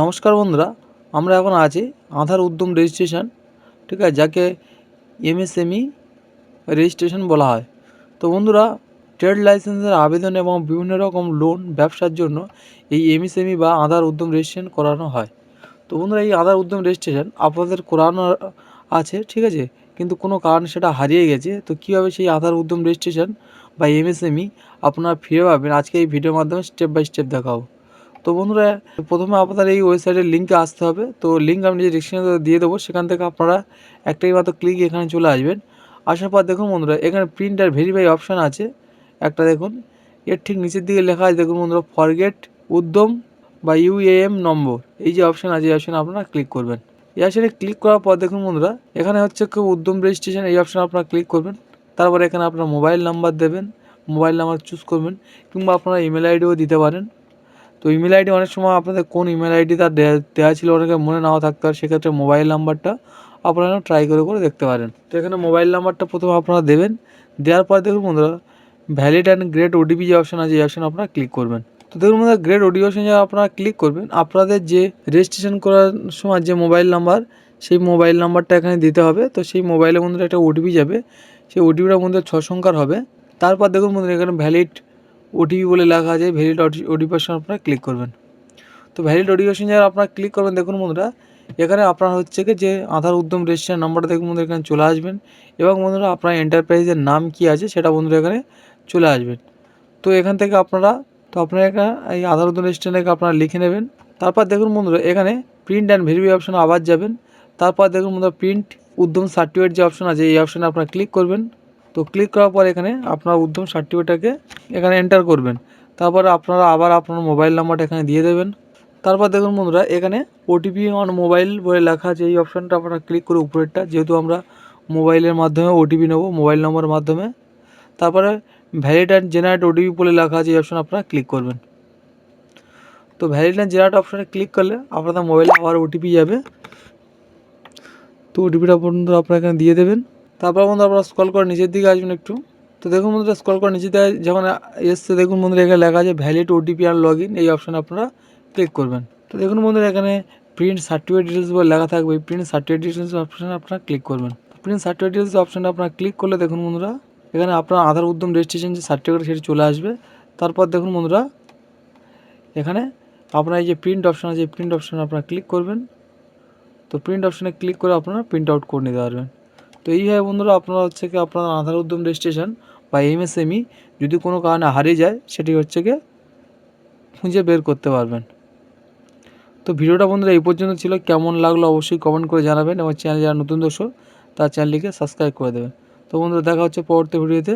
নমস্কার বন্ধুরা, আমরা এখন আছি আধার উদ্যম রেজিস্ট্রেশন ঠিক আছে, যাকে এমএসএমই রেজিস্ট্রেশন বলা হয়। তো বন্ধুরা ট্রেড লাইসেন্সের আবেদন এবং বিভিন্ন রকম লোন ব্যবসার জন্য এই এমএসএমই বা আধার উদ্যম রেজিস্ট্রেশন করানো হয়। তো বন্ধুরা, এই আধার উদ্যম রেজিস্ট্রেশন আপনাদের করানো আছে, ঠিক আছে, কিন্তু কোনো কারণে সেটা হারিয়ে গেছে। তো কীভাবে সেই আধার উদ্যম রেজিস্ট্রেশন বা এমএসএমই আপনারা ফিরে পাবেন, আজকে এই ভিডিওর মাধ্যমে স্টেপ বাই স্টেপ দেখাবো। তো বন্ধুরা, প্রথমে আপনার এই ওয়েবসাইটের লিঙ্কে আসতে হবে। তো লিঙ্ক আমি ডিসক্রিপশনে দিয়ে দেবো, সেখান থেকে আপনারা একটাই মাত্র ক্লিক এখানে চলে আসবেন। আসার পর দেখুন বন্ধুরা, এখানে প্রিন্ট আর ভেরিফাই অপশান আছে। একটা দেখুন, এর ঠিক নিচের দিকে লেখা আছে, দেখুন বন্ধুরা ফরগেট উদ্যম বা ইউএএম নম্বর এই যে অপশান আছে, এই অপশানে আপনারা ক্লিক করবেন। এই অপশানে ক্লিক করার পর দেখুন বন্ধুরা, এখানে হচ্ছে কেউ উদ্যম রেজিস্ট্রেশন এই অপশানে আপনারা ক্লিক করবেন। তারপরে এখানে আপনার মোবাইল নাম্বার দেবেন মোবাইল নাম্বার চুজ করবেন, কিংবা আপনারা ইমেল আইডিও দিতে পারেন। তো ইমেল আইডি অনেক সময় আপনাদের কোন ইমেল আইডি তার দেওয়া ছিল অনেকে মনে নাও থাকতে পারে, সেক্ষেত্রে মোবাইল নাম্বারটা আপনারা ট্রাই করে করে দেখতে পারেন। তো এখানে মোবাইল নাম্বারটা প্রথমে আপনারা দেবেন, দেওয়ার পর দেখুন বন্ধুরা ভ্যালিড অ্যান্ড গ্রেট ওটিপি যে অপশান আছে, এই অপশান আপনারা ক্লিক করবেন। তো দেখুন বন্ধুরা গ্রেট ওডিও অপশান যা আপনারা ক্লিক করবেন, আপনাদের যে রেজিস্ট্রেশন করার সময় যে মোবাইল নাম্বার সেই মোবাইল নাম্বারটা এখানে দিতে হবে। তো সেই মোবাইলের বন্ধুরা একটা ওটিপি যাবে, সেই ওটিপিটা বন্ধুরা ছ সংখ্যার হবে। তারপর দেখুন বন্ধুরা, এখানে ভ্যালিড ওটিপি বলে লেখা আছে ভ্যালিড অপশন আপনারা ক্লিক করবেন। তো ভ্যালিড ওটিপি যারা আপনারা ক্লিক করবেন, দেখুন বন্ধুরা, এখানে আপনার হচ্ছে কি যে আধার, উদ্যম রেজিস্ট্রেশন নাম্বারটা দেখুন বন্ধুরা, এখানে চলে আসবেন। এবং বন্ধুরা, আপনার এন্টারপ্রাইজের নাম কি আছে, সেটা বন্ধুরা এখানে চলে আসবেন। তো এখান থেকে আপনারা, তো আপনারা এখানে এই আধার, উদ্যম রেজিস্ট্রেশনটাকে আপনারা লিখে নেবেন। তারপর দেখুন বন্ধুরা, এখানে প্রিন্ট অ্যান্ড ভেরিফাই অপশন আবার যাবেন। তারপর দেখুন বন্ধুরা প্রিন্ট উদ্যম সার্টিফিকেট যে অপশন আছে, এই অপশানে আপনারা ক্লিক করবেন। তো ক্লিক করার পর এখানে আপনার উদ্যম সার্টিফিকেটটাকে এখানে এন্টার করবেন। তারপরে আপনারা আবার আপনার মোবাইল নাম্বারটা এখানে দিয়ে দেবেন। তারপর দেখুন বন্ধুরা, এখানে ওটিপি অন মোবাইল বলে লেখা আছে। এই অপশানটা আপনারা ক্লিক করে উপরেরটা, যেহেতু আমরা মোবাইলের মাধ্যমে ওটিপি নেব মোবাইল নম্বরের মাধ্যমে। তারপরে ভ্যালিড অ্যান্ড জেনারেট ওটিপি বলে লেখা আছে, এই অপশান আপনারা ক্লিক করবেন। তো ভ্যালিড অ্যান্ড জেনারেট অপশানে ক্লিক করলে আপনাদের মোবাইলে আবার ওটিপি যাবে। তো ওটিপিটা পর্যন্ত আপনারা এখানে দিয়ে দেবেন। তারপর বন্ধু আপনারা স্কল করে নিচের দিকে আসবেন একটু। তো দেখুন বন্ধুরা স্কল করে নিচে দিকে যখন এসছে, দেখুন বন্ধুরা, এখানে লেখা আছে ভ্যালিড ওটিপি আর লগ এই অপশানে আপনারা ক্লিক করবেন। তো দেখুন বন্ধুরা, এখানে প্রিন্ট সার্টিফিকেট ডিটেলস বলে লেখা থাকবে। প্রিন্ট সার্টিফিকেট ডিটেলস অপশানে আপনারা ক্লিক করবেন। প্রিন্ট সার্টিফিকেট ডিটেলস অপশানে আপনারা ক্লিক করলে দেখুন বন্ধুরা, এখানে আপনার আধার উদ্যম রেজিস্ট্রেশন যে সার্টিফিকেট সেটি চলে আসবে। তারপর দেখুন বন্ধুরা, এখানে আপনার এই যে প্রিন্ট অপশান আছে প্রিন্ট অপশানে আপনারা ক্লিক করবেন। তো প্রিন্ট অপশানে ক্লিক করে আপনারা প্রিন্ট আউট করে নিতে পারবেন। তো এইভাবে বন্ধুরা, আপনারা হচ্ছে কি আপনার আধার উদ্যম রেজিস্ট্রেশন বা এমএসএমই যদি কোনো কারণে হারিয়ে যায়, সেটি হচ্ছে কি খুঁজে বের করতে পারবেন। তো ভিডিওটা বন্ধুরা এই পর্যন্ত ছিল। কেমন লাগল অবশ্যই কমেন্ট করে জানাবেন এবং চ্যানেল যারা নতুন দর্শক, তার চ্যানেলটিকে সাবস্ক্রাইব করে দেবেন। তো বন্ধুরা, দেখা হচ্ছে পরবর্তী ভিডিওতে।